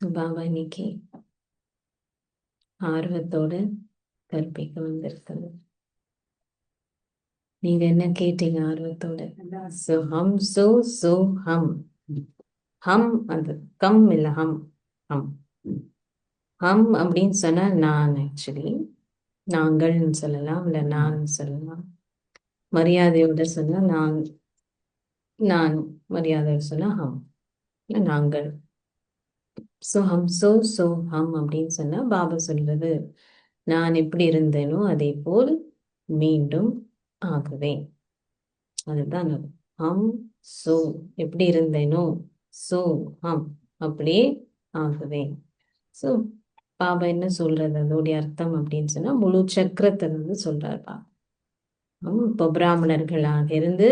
பாபா இன்னைக்கு ஆர்வத்தோட கற்பிக்க வந்திருக்கிறது. நீங்க என்ன கேட்டீங்க ஆர்வத்தோட? சோ ஹம் சோ சோ ஹம் ஹம் அது கம் இல்ல ஹம். ஹம். ஹம் அப்படின்னு சொன்னா நான் ஆக்சுவலி நாங்கள்னு சொல்லலாம் இல்ல நான் சொல்லலாம். மரியாதையோட சொன்னா நான் நான் மரியாதையோட சொன்னா ஹம். இல்ல நாங்கள். சோ ஹம் சோ சோ ஹம் அப்படின்னு சொன்னா பாபா சொல்றது நான் எப்படி இருந்தேனோ அதே போல் மீண்டும் ஆகுவேன். அதுதான் அது. ஹம் சோ எப்படி இருந்தேனோ சோ ஹம் அப்படியே ஆகுவேன். சோ பாபா என்ன சொல்றது அதோடைய அர்த்தம் அப்படின்னு சொன்னா முழு சக்கரத்தை வந்து சொல்றாரு பாபா. ஹம் இப்போ பிராமணர்களாக இருந்து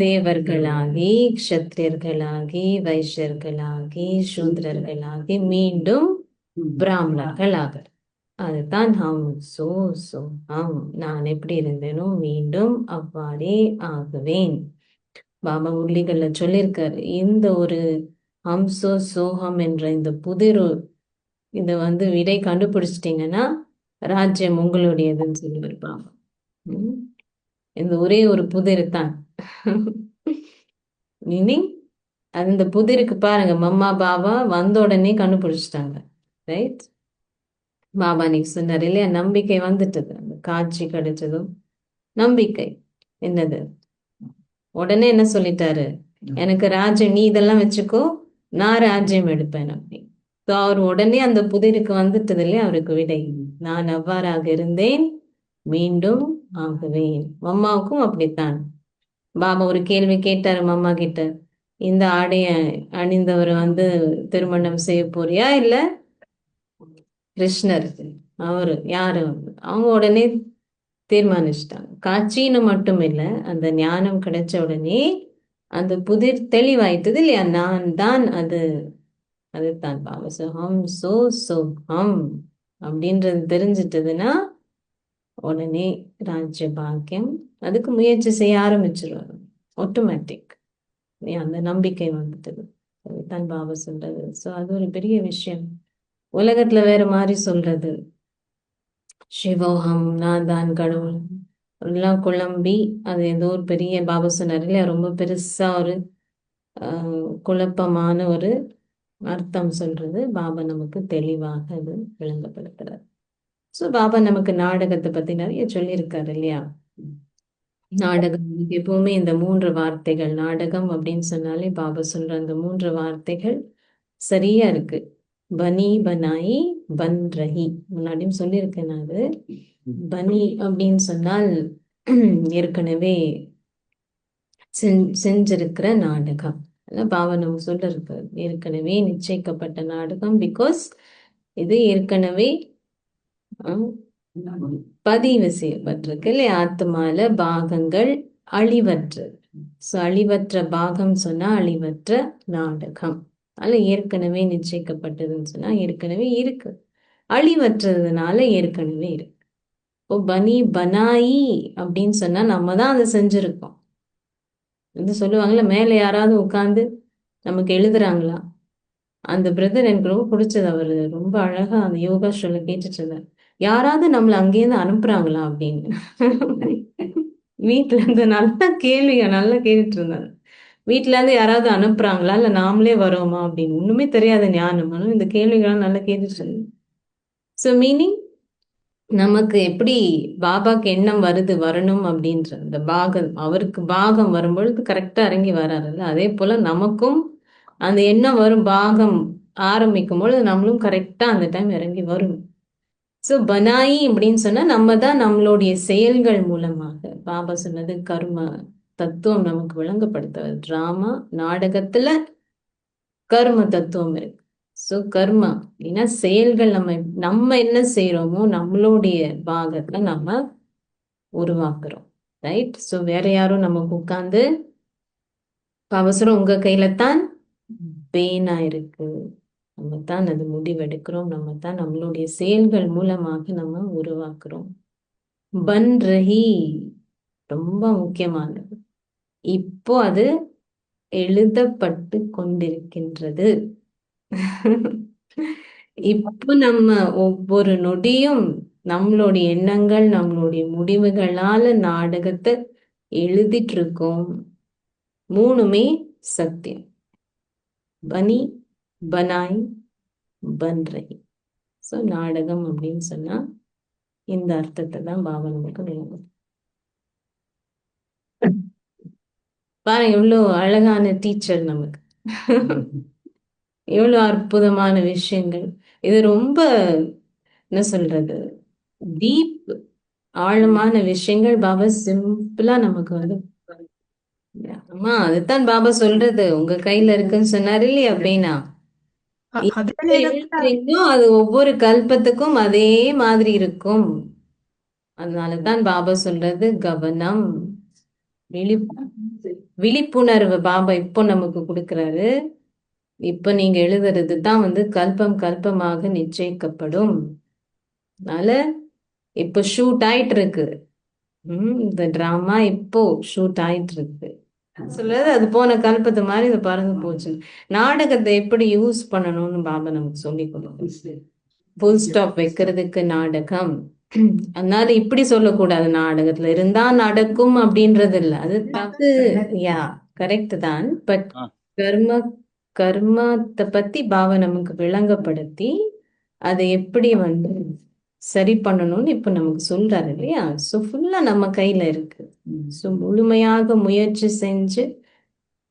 தேவர்களாகி க்ஷத்திரியர்களாகி வைஷ்யர்களாகி சூத்ரர்களாகி மீண்டும் பிராமணர்களாக அதுதான் ஹம் சோ சோ ஹம். நான் எப்படி இருந்தேனோ மீண்டும் அவ்வாறே ஆகுவேன். பாபா முரளிகள்ல சொல்லியிருக்காரு இந்த ஒரு ஹம் சோ சோகம் என்ற இந்த புதிர் இத வந்து விடை கண்டுபிடிச்சிட்டீங்கன்னா ராஜ்யம் உங்களுடையதுன்னு சொல்லியிருப்பாங்க. உம் இந்த ஒரே ஒரு புதிர் தான். மீனிங் அந்த புதிருக்கு பாருங்க மம்மா பாபா வந்த உடனே கண்டுபிடிச்சிட்டாங்க ரைட் பாபா நீங்க சொன்னார் இல்லையா நம்பிக்கை வந்துட்டது. அந்த காட்சி கிடைச்சதும் நம்பிக்கை. என்னது? உடனே என்ன சொல்லிட்டாரு? எனக்கு ராஜ்யம் நீ இதெல்லாம் வச்சுக்கோ நான் ராஜ்யம் எடுப்பேன் அப்படி. ஸோ அவர் உடனே அந்த புதிருக்கு வந்துட்டது இல்லையா அவருக்கு விடை. நான் அவ்வாறாக இருந்தேன் மீண்டும் ஆகுவேன். மம்மாவுக்கும் அப்படித்தான். பாபா ஒரு கேள்வி கேட்டாரு மாமா கிட்ட. இந்த ஆடைய அணிந்தவர் வந்து திருமணம் செய்ய போறியா இல்ல? கிருஷ்ணர். அவரு யாரு? அவங்க உடனே தீர்மானிச்சிட்டாங்க. காட்சின்னு மட்டும் இல்ல அந்த ஞானம் கிடைச்ச உடனே அந்த புதிர் தெளிவாயிட்டது இல்லையா? நான் தான் அது அதுதான் பாபா. சோ ஹம் சோ சோ ஹம் அப்படின்றது தெரிஞ்சிட்டதுன்னா உடனே ராஜ்ய பாக்கியம் அதுக்கு முயற்சி செய்ய ஆரம்பிச்சிருவார். ஆட்டோமேட்டிக் அந்த நம்பிக்கை வந்துட்டது தான் பாபா சொல்றது. ஸோ அது ஒரு பெரிய விஷயம். உலகத்துல வேற மாதிரி சொல்றது. சிவோகம் நான் தான் கடவுள். எல்லாம் குழம்பி அது ஏதோ ஒரு பெரிய பாபா சொன்னார் இல்லையா? ரொம்ப பெருசா ஒரு குழப்பமான ஒரு அர்த்தம் சொல்றது பாபா நமக்கு தெளிவாக அது விளங்கப்படுத்துறார். ஸோ பாபா நமக்கு நாடகத்தை பத்தி நிறைய சொல்லியிருக்காரு இல்லையா? நாடகம். எப்பவுமே இந்த மூன்று வார்த்தைகள் நாடகம் அப்படின்னு சொன்னாலே பாபா சொல்ற அந்த மூன்று வார்த்தைகள் சரியா இருக்கு. பனி பனாயி பன் ரஹி. முன்னாடியும் சொல்லியிருக்கேன் நான் அது. பனி அப்படின்னு சொன்னால் ஏற்கனவே செஞ்சிருக்கிற நாடகம். பாபா நம்ம சொல்ல ஏற்கனவே நிச்சயிக்கப்பட்ட நாடகம் பிகாஸ் இது ஏற்கனவே பதிவு செய்யப்பட்டிருக்கு இல்லையா? ஆத்மால பாகங்கள் அழிவற்றது ஸோ அழிவற்ற பாகம் சொன்னா அழிவற்ற நாடகம். அதில் ஏற்கனவே நிச்சயிக்கப்பட்டதுன்னு சொன்னா ஏற்கனவே இருக்கு. அழிவற்றதுனால ஏற்கனவே இருக்கு. இப்போ பனி பனாயி அப்படின்னு சொன்னா நம்ம தான் அதை செஞ்சிருக்கோம். வந்து சொல்லுவாங்கல்ல மேலே யாராவது உட்காந்து நமக்கு எழுதுறாங்களா? அந்த பிரதர் எனக்கு ரொம்ப பிடிச்சது. அவர் ரொம்ப அழகா அந்த யோகா ஷோல கேட்டுட்டு இருந்தார். யாராவது நம்மளை அங்கேயிருந்து அனுப்புறாங்களா அப்படின்னு. வீட்டுல இருந்து நல்ல கேள்விங்க நல்லா கேட்டுட்டு இருந்தாங்க. வீட்டுல இருந்து யாராவது அனுப்புறாங்களா? இல்ல நாமளே வரோமா அப்படின்னு. ஒண்ணுமே தெரியாத ஞானம். இந்த கேள்விகள்லாம் நல்லா கேட்டுட்டு இருந்தேன் ஸோ மீனிங் நமக்கு எப்படி பாபாக்கு எண்ணம் வருது வரணும் அப்படின்ற அந்த பாகம் அவருக்கு பாகம் வரும்பொழுது கரெக்டா இறங்கி வராருல்ல. அதே போல நமக்கும் அந்த எண்ணம் வரும் பாகம் ஆரம்பிக்கும் பொழுது நம்மளும் கரெக்டா அந்த டைம் இறங்கி வரும். ஸோ பனாயி அப்படின்னு சொன்னா நம்ம தான் நம்மளுடைய செயல்கள் மூலமாக. பாபா சொன்னது கர்ம தத்துவம் நமக்கு விளங்கப்படுத்துவது. டிராமா நாடகத்துல கர்ம தத்துவம் இருக்கு. ஸோ கர்மா அப்படின்னா செயல்கள் நம்ம நம்ம என்ன செய்யறோமோ நம்மளுடைய பாகத்தை நம்ம உருவாக்குறோம். ரைட் ஸோ வேற யாரும் நமக்கு உட்காந்து அவசரம் உங்க கையில தான் பேனா இருக்கு. நம்ம தான் அது முடிவெடுக்கிறோம். நம்ம தான் நம்மளுடைய செயல்கள் மூலமாக நம்ம உருவாக்குறோம். பன் ரஹி ரொம்ப முக்கியமானது. இப்போ அது எழுதப்பட்டு கொண்டிருக்கின்றது. இப்போ நம்ம ஒவ்வொரு நொடியும் நம்மளுடைய எண்ணங்கள் நம்மளுடைய முடிவுகளால நாடகத்தை எழுதிட்டு இருக்கோம் மூணுமே சத்தியம். பனி பனாய் பன் ரஹி ஸோ நாடகம் அப்படின்னு சொன்னா இந்த அர்த்தத்தை தான் பாபா நமக்கு வேணும். பாருங்க எவ்வளோ அழகான டீச்சர் நமக்கு. எவ்வளோ அற்புதமான விஷயங்கள். இது ரொம்ப என்ன சொல்றது டீப் ஆழமான விஷயங்கள் பாபா சிம்பிளா நமக்கு வந்து ஆமா அதுதான் பாபா சொல்றது. உங்க கையில இருக்குன்னு சொன்னாரு இல்லையா அப்படின்னா அதே ஒவ்வொரு கல்பத்துக்கும் அதே மாதிரி இருக்கும். அதனாலதான் பாபா சொல்றது கவனம் விழிப் விழிப்புணர்வு பாபா இப்போ நமக்கு கொடுக்கறாரு. இப்ப நீங்க எழுதுறது தான் வந்து கல்பம் கல்பமாக நிச்சயிக்கப்படும். அதனால இப்போ ஷூட் ஆயிட்டு இருக்கு இந்த டிராமா இப்போ ஷூட் ஆயிட்டு இருக்கு சொல்றது அது போன கல்பத்து மாதிரி இது பறந்து போச்சு. நாடகத்தை எப்படி யூஸ் பண்ணணும்னு பாபா நமக்கு சொல்லி கொடுக்கும் ஃபுல் ஸ்டாப் வைக்கிறதுக்கு நாடகம். அதனால இப்படி சொல்லக்கூடாது. நாடகத்துல இருந்தா நடக்கும் அப்படின்றது இல்ல அது தப்பு. யா கரெக்ட் தான். பட். கர்ம கர்மத்தை பத்தி பாபா நமக்கு விளங்கப்படுத்தி அதை எப்படி வந்து சரி பண்ணணும்னு இப்ப நமக்கு சொல்றாரு இல்லையா? சோ ஃபுல்லா நம்ம கையில இருக்கு. சோ முழுமையாக முயற்சி செஞ்சு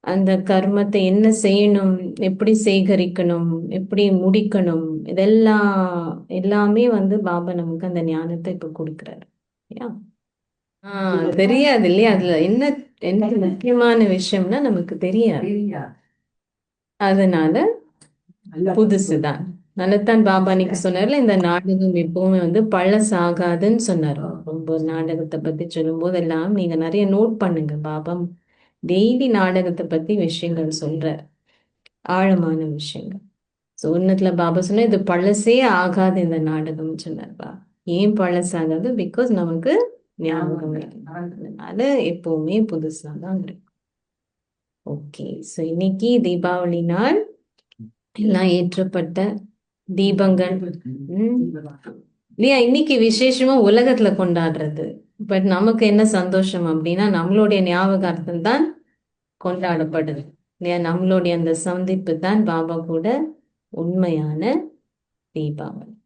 அந்த கர்மத்தை என்ன செய்யணும் எப்படி சேகரிக்கணும் எப்படி முடிக்கணும் இதெல்லாம் எல்லாமே வந்து பாபா நமக்கு அந்த ஞானத்தை இப்ப கொடுக்குறாரு. ஆஹ் தெரியாது இல்லையா? அதுல என்ன என்ன முக்கியமான விஷயம்னா நமக்கு தெரியாது. அதனால புதுசுதான் நல்லதான் பாபா அன்னைக்கு சொன்னார்ல இந்த நாடகம் எப்பவுமே வந்து பழசாகாதுன்னு சொன்னார். ரொம்ப நாடகத்தை பத்தி சொல்லும் போதெல்லாம் நீங்க நிறைய நோட் பண்ணுங்க பாபா டெய்லி நாடகத்தை பத்தி விஷயங்கள் சொல்றார். ஆழமான விஷயங்கள். ஸோ உன்னத்துல பாபா சொன்னா இது பழசே ஆகாது இந்த நாடகம்னு சொன்னார்பா ஏன் பழசாகாது? பிகாஸ் நமக்கு ஞாபகம் அதனால எப்பவுமே புதுசா தான் இருக்கு. ஓகே. ஸோ இன்னைக்கு தீபாவளி நாள். எல்லாம் ஏற்றப்பட்ட தீபங்கள். ம். இல்லையா இன்னைக்கு விசேஷமா உலகத்துல கொண்டாடுறது. பட் நமக்கு என்ன சந்தோஷம் அப்படின்னா நம்மளுடைய ஞாபகார்த்தம் தான் கொண்டாடப்படுது. இல்லையா நம்மளுடைய அந்த சந்திப்பு தான் பாபா கூட உண்மையான தீபாவளி.